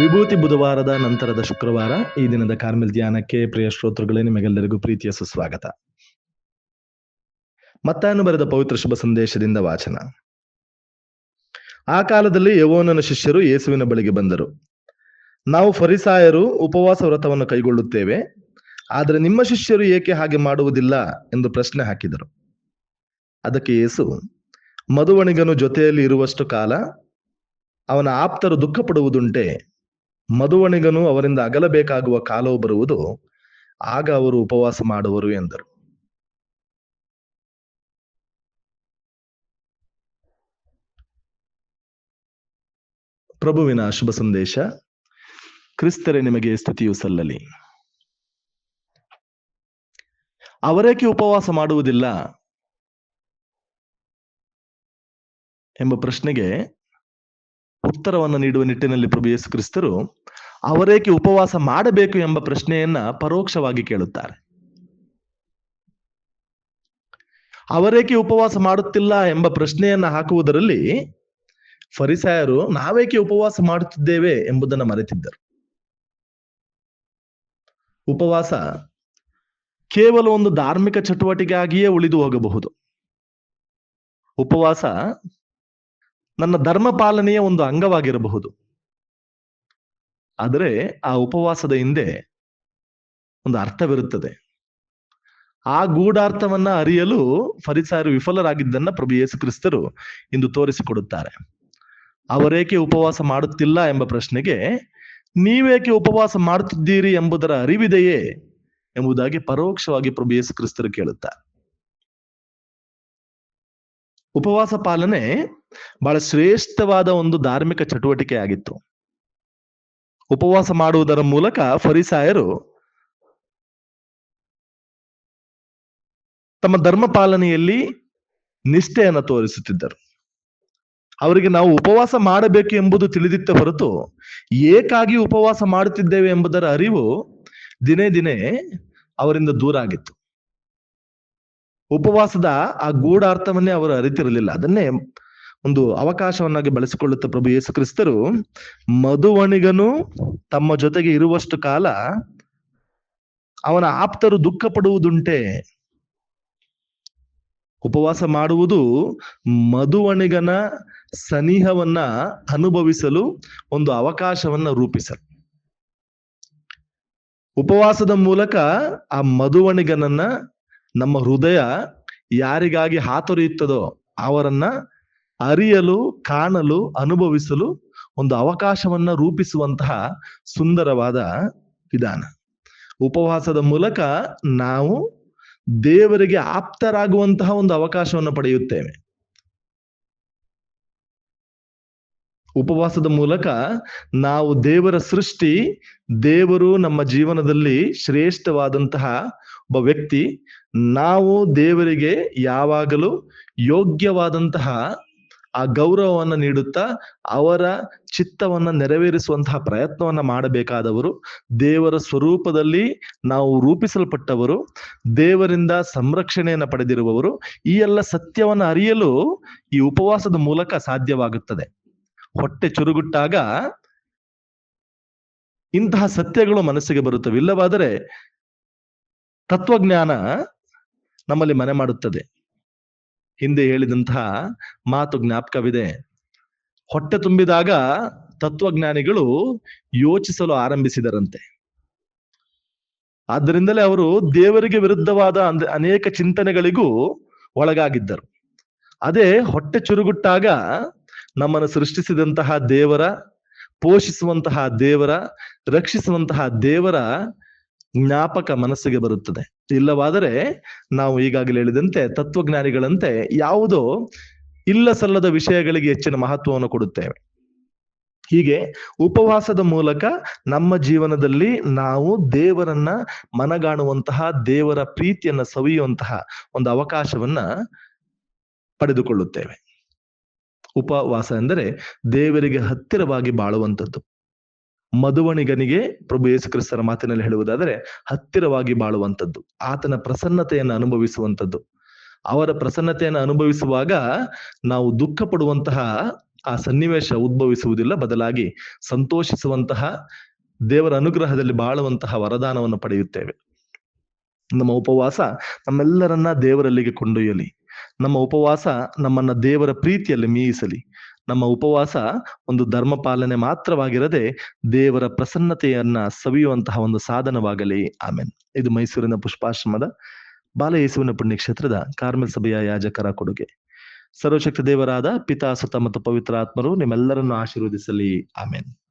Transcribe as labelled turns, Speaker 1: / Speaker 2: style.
Speaker 1: ವಿಭೂತಿ ಬುಧವಾರದ ನಂತರದ ಶುಕ್ರವಾರ ಈ ದಿನದ ಕಾರ್ಮೆಲ್ ಧ್ಯಾನಕ್ಕೆ ಪ್ರಿಯ ಶ್ರೋತೃಗಳೇ ನಿಮಗೆಲ್ಲರಿಗೂ ಪ್ರೀತಿಯ ಸುಸ್ವಾಗತ. ಮತ್ತಾನು ಬರೆದ ಪವಿತ್ರ ಶುಭ ಸಂದೇಶದಿಂದ ವಾಚನ. ಆ ಕಾಲದಲ್ಲಿ ಯವೋನನ ಶಿಷ್ಯರು ಯೇಸುವಿನ ಬಳಿಗೆ ಬಂದರು. ನಾವು ಫರಿಸಾಯರು ಉಪವಾಸ ವ್ರತವನ್ನು ಕೈಗೊಳ್ಳುತ್ತೇವೆ, ಆದರೆ ನಿಮ್ಮ ಶಿಷ್ಯರು ಏಕೆ ಹಾಗೆ ಮಾಡುವುದಿಲ್ಲ ಎಂದು ಪ್ರಶ್ನೆ ಹಾಕಿದರು. ಅದಕ್ಕೆ ಯೇಸು, ಮಧುವಣಿಗನು ಜೊತೆಯಲ್ಲಿ ಇರುವಷ್ಟು ಕಾಲ ಅವನ ಆಪ್ತರು ದುಃಖ ಪಡುವುದುಂಟೆ ಮಧುವಣಿಗನು ಅವರಿಂದ ಅಗಲಬೇಕಾಗುವ ಕಾಲವು ಬರುವುದು, ಆಗ ಅವರು ಉಪವಾಸ ಮಾಡುವರು ಎಂದರು. ಪ್ರಭುವಿನ ಶುಭ ಸಂದೇಶ, ಕ್ರಿಸ್ತರೇ ನಿಮಗೆ ಸ್ತುತಿಯು ಸಲ್ಲಲಿ. ಅವರೇಕೆ ಉಪವಾಸ ಮಾಡುವುದಿಲ್ಲ? ಎಂಬ ಪ್ರಶ್ನೆಗೆ ಉತ್ತರವನ್ನು ನೀಡುವ ನಿಟ್ಟಿನಲ್ಲಿ ಪ್ರಭು ಯೇಸು ಕ್ರಿಸ್ತರು ಅವರೇಕೆ ಉಪವಾಸ ಮಾಡಬೇಕು ಎಂಬ ಪ್ರಶ್ನೆಯನ್ನ ಪರೋಕ್ಷವಾಗಿ ಕೇಳುತ್ತಾರೆ. ಅವರೇಕೆ ಉಪವಾಸ ಮಾಡುತ್ತಿಲ್ಲ ಎಂಬ ಪ್ರಶ್ನೆಯನ್ನ ಹಾಕುವುದರಲ್ಲಿ ಫರಿಸಾಯರು, ನಾವೇಕೆ ಉಪವಾಸ ಮಾಡುತ್ತಿದ್ದೇವೆ ಎಂಬುದನ್ನು ಮರೆತಿದ್ದರು. ಉಪವಾಸ ಕೇವಲ ಒಂದು ಧಾರ್ಮಿಕ ಚಟುವಟಿಕೆಯಾಗಿಯೇ ಉಳಿದು ಹೋಗಬಹುದು. ಉಪವಾಸ ನನ್ನ ಧರ್ಮ ಪಾಲನೆಯ ಒಂದು ಅಂಗವಾಗಿರಬಹುದು. ಆದರೆ ಆ ಉಪವಾಸದ ಹಿಂದೆ ಒಂದು ಅರ್ಥವಿರುತ್ತದೆ. ಆ ಗೂಢಾರ್ಥವನ್ನ ಅರಿಯಲು ಫರಿಸಾರು ವಿಫಲರಾಗಿದ್ದನ್ನ ಪ್ರಭು ಯೇಸು ಕ್ರಿಸ್ತರು ಇಂದು ತೋರಿಸಿಕೊಡುತ್ತಾರೆ. ಅವರೇಕೆ ಉಪವಾಸ ಮಾಡುತ್ತಿಲ್ಲ ಎಂಬ ಪ್ರಶ್ನೆಗೆ, ನೀವೇಕೆ ಉಪವಾಸ ಮಾಡುತ್ತಿದ್ದೀರಿ ಎಂಬುದರ ಅರಿವಿದೆಯೇ ಎಂಬುದಾಗಿ ಪರೋಕ್ಷವಾಗಿ ಪ್ರಭು ಯೇಸು ಕ್ರಿಸ್ತರು ಕೇಳುತ್ತಾರೆ. ಉಪವಾಸ ಪಾಲನೆ ಬಹಳ ಶ್ರೇಷ್ಠವಾದ ಒಂದು ಧಾರ್ಮಿಕ ಚಟುವಟಿಕೆ ಆಗಿತ್ತು ಉಪವಾಸ ಮಾಡುವುದರ ಮೂಲಕ ಫರಿಸಾಯರು ತಮ್ಮ ಧರ್ಮ ಪಾಲನೆಯಲ್ಲಿ ನಿಷ್ಠೆಯನ್ನು ತೋರಿಸುತ್ತಿದ್ದರು. ಅವರಿಗೆ ನಾವು ಉಪವಾಸ ಮಾಡಬೇಕು ಎಂಬುದು ತಿಳಿದಿತ್ತ ಹೊರತು ಏಕಾಗಿ ಉಪವಾಸ ಮಾಡುತ್ತಿದ್ದೇವೆ ಎಂಬುದರ ಅರಿವು ದಿನೇ ದಿನೇ ಅವರಿಂದ ದೂರ ಆಗಿತ್ತು. ಉಪವಾಸದ ಆ ಗೂಢಾರ್ಥವನ್ನೇ ಅವರು ಅರಿತಿರಲಿಲ್ಲ. ಅದನ್ನೇ ಒಂದು ಅವಕಾಶವನ್ನಾಗಿ ಬಳಸಿಕೊಳ್ಳುತ್ತ ಪ್ರಭು ಯೇಸು ಕ್ರಿಸ್ತರು, ಮಧುವಣಿಗನು ತಮ್ಮ ಜೊತೆಗೆ ಇರುವಷ್ಟು ಕಾಲ ಅವನ ಆಪ್ತರು ದುಃಖ ಪಡುವುದುಂಟೆ ಉಪವಾಸ ಮಾಡುವುದು ಮಧುವಣಿಗನ ಸನಿಹವನ್ನ ಅನುಭವಿಸಲು ಒಂದು ಅವಕಾಶವನ್ನ ರೂಪಿಸಲು. ಉಪವಾಸದ ಮೂಲಕ ಆ ಮಧುವಣಿಗನನ್ನ ನಮ್ಮ ಹೃದಯ ಯಾರಿಗಾಗಿ ಹಾತೊರೆಯುತ್ತದೋ ಅವರನ್ನ ಅರಿಯಲು, ಕಾಣಲು, ಅನುಭವಿಸಲು ಒಂದು ಅವಕಾಶವನ್ನ ರೂಪಿಸುವಂತಹ ಸುಂದರವಾದ ವಿಧಾನ. ಉಪವಾಸದ ಮೂಲಕ ನಾವು ದೇವರಿಗೆ ಆಪ್ತರಾಗುವಂತಹ ಒಂದು ಅವಕಾಶವನ್ನು ಪಡೆಯುತ್ತೇವೆ. ಉಪವಾಸದ ಮೂಲಕ ನಾವು ದೇವರ ಸೃಷ್ಟಿ, ದೇವರು ನಮ್ಮ ಜೀವನದಲ್ಲಿ ಶ್ರೇಷ್ಠವಾದಂತಹ ಒಬ್ಬ ವ್ಯಕ್ತಿ, ನಾವು ದೇವರಿಗೆ ಯಾವಾಗಲೂ ಯೋಗ್ಯವಾದಂತಹ ಆ ಗೌರವವನ್ನು ನೀಡುತ್ತಾ ಅವರ ಚಿತ್ತವನ್ನ ನೆರವೇರಿಸುವಂತಹ ಪ್ರಯತ್ನವನ್ನ ಮಾಡಬೇಕಾದವರು, ದೇವರ ಸ್ವರೂಪದಲ್ಲಿ ನಾವು ರೂಪಿಸಲ್ಪಟ್ಟವರು, ದೇವರಿಂದ ಸಂರಕ್ಷಣೆಯನ್ನು ಪಡೆದಿರುವವರು, ಈ ಎಲ್ಲ ಸತ್ಯವನ್ನು ಅರಿಯಲು ಈ ಉಪವಾಸದ ಮೂಲಕ ಸಾಧ್ಯವಾಗುತ್ತದೆ. ಹೊಟ್ಟೆ ಚುರುಗುಟ್ಟಾಗ ಇಂತಹ ಸತ್ಯಗಳು ಮನಸ್ಸಿಗೆ ಬರುತ್ತವೆ. ಇಲ್ಲವಾದರೆ ತತ್ವಜ್ಞಾನ ನಮ್ಮಲ್ಲಿ ಮನೆ ಮಾಡುತ್ತದೆ. ಹಿಂದೆ ಹೇಳಿದಂತಹ ಮಾತು ಜ್ಞಾಪಕವಿದೆ. ಹೊಟ್ಟೆ ತುಂಬಿದಾಗ ತತ್ವಜ್ಞಾನಿಗಳು ಯೋಚಿಸಲು ಆರಂಭಿಸಿದರಂತೆ. ಆದ್ದರಿಂದಲೇ ಅವರು ದೇವರಿಗೆ ವಿರುದ್ಧವಾದ ಅನೇಕ ಚಿಂತನೆಗಳಿಗೂ ಒಳಗಾಗಿದ್ದರು. ಅದೇ ಹೊಟ್ಟೆ ಚುರುಗುಟ್ಟಾಗ ನಮ್ಮನ್ನು ಸೃಷ್ಟಿಸಿದಂತಹ ದೇವರ, ಪೋಷಿಸುವಂತಹ ದೇವರ, ರಕ್ಷಿಸುವಂತಹ ದೇವರ ಜ್ಞಾಪಕ ಮನಸ್ಸಿಗೆ ಬರುತ್ತದೆ. ಇಲ್ಲವಾದರೆ ನಾವು ಈಗಾಗಲೇ ಹೇಳಿದಂತೆ ತತ್ವಜ್ಞಾನಿಗಳಂತೆ ಯಾವುದೋ ಇಲ್ಲ ಸಲ್ಲದ ವಿಷಯಗಳಿಗೆ ಹೆಚ್ಚಿನ ಮಹತ್ವವನ್ನು ಕೊಡುತ್ತೇವೆ. ಹೀಗೆ ಉಪವಾಸದ ಮೂಲಕ ನಮ್ಮ ಜೀವನದಲ್ಲಿ ನಾವು ದೇವರನ್ನ ಮನಗಾಣುವಂತಹ, ದೇವರ ಪ್ರೀತಿಯನ್ನ ಸವಿಯುವಂತಹ ಒಂದು ಅವಕಾಶವನ್ನ ಪಡೆದುಕೊಳ್ಳುತ್ತೇವೆ. ಉಪವಾಸ ಎಂದರೆ ದೇವರಿಗೆ ಹತ್ತಿರವಾಗಿ ಬಾಳುವಂಥದ್ದು. ಮಧುವಣಿಗನಿಗೆ ಪ್ರಭು ಯೇಸು ಕ್ರಿಸ್ತರ ಮಾತಿನಲ್ಲಿ ಹೇಳುವುದಾದರೆ, ಹತ್ತಿರವಾಗಿ ಬಾಳುವಂಥದ್ದು, ಆತನ ಪ್ರಸನ್ನತೆಯನ್ನು ಅನುಭವಿಸುವಂಥದ್ದು. ಅವರ ಪ್ರಸನ್ನತೆಯನ್ನು ಅನುಭವಿಸುವಾಗ ನಾವು ದುಃಖ ಪಡುವಂತಹ ಆ ಸನ್ನಿವೇಶ ಉದ್ಭವಿಸುವುದಿಲ್ಲ, ಬದಲಾಗಿ ಸಂತೋಷಿಸುವಂತಹ, ದೇವರ ಅನುಗ್ರಹದಲ್ಲಿ ಬಾಳುವಂತಹ ವರದಾನವನ್ನು ಪಡೆಯುತ್ತೇವೆ. ನಮ್ಮ ಉಪವಾಸ ನಮ್ಮೆಲ್ಲರನ್ನ ದೇವರಲ್ಲಿಗೆ ಕೊಂಡೊಯ್ಯಲಿ. ನಮ್ಮ ಉಪವಾಸ ನಮ್ಮನ್ನ ದೇವರ ಪ್ರೀತಿಯಲ್ಲಿ ಮೀಯಿಸಲಿ. ನಮ್ಮ ಉಪವಾಸ ಒಂದು ಧರ್ಮ ಪಾಲನೆ ಮಾತ್ರವಾಗಿರದೆ ದೇವರ ಪ್ರಸನ್ನತೆಯನ್ನ ಸವಿಯುವಂತಹ ಒಂದು ಸಾಧನವಾಗಲಿ. ಆಮೇನ್. ಇದು ಮೈಸೂರಿನ ಪುಷ್ಪಾಶ್ರಮದ ಬಾಲಯೇಸುವಿನ ಪುಣ್ಯಕ್ಷೇತ್ರದ ಕಾರ್ಮೆಲ್ ಸಭೆಯ ಯಾಜಕರ ಕೊಡುಗೆ. ಸರ್ವಶಕ್ತಿ ದೇವರಾದ ಪಿತಾ ಸುತ ಮತ್ತು ಪವಿತ್ರ ಆತ್ಮರು ನಿಮ್ಮೆಲ್ಲರನ್ನು ಆಶೀರ್ವದಿಸಲಿ. ಆಮೇನ್.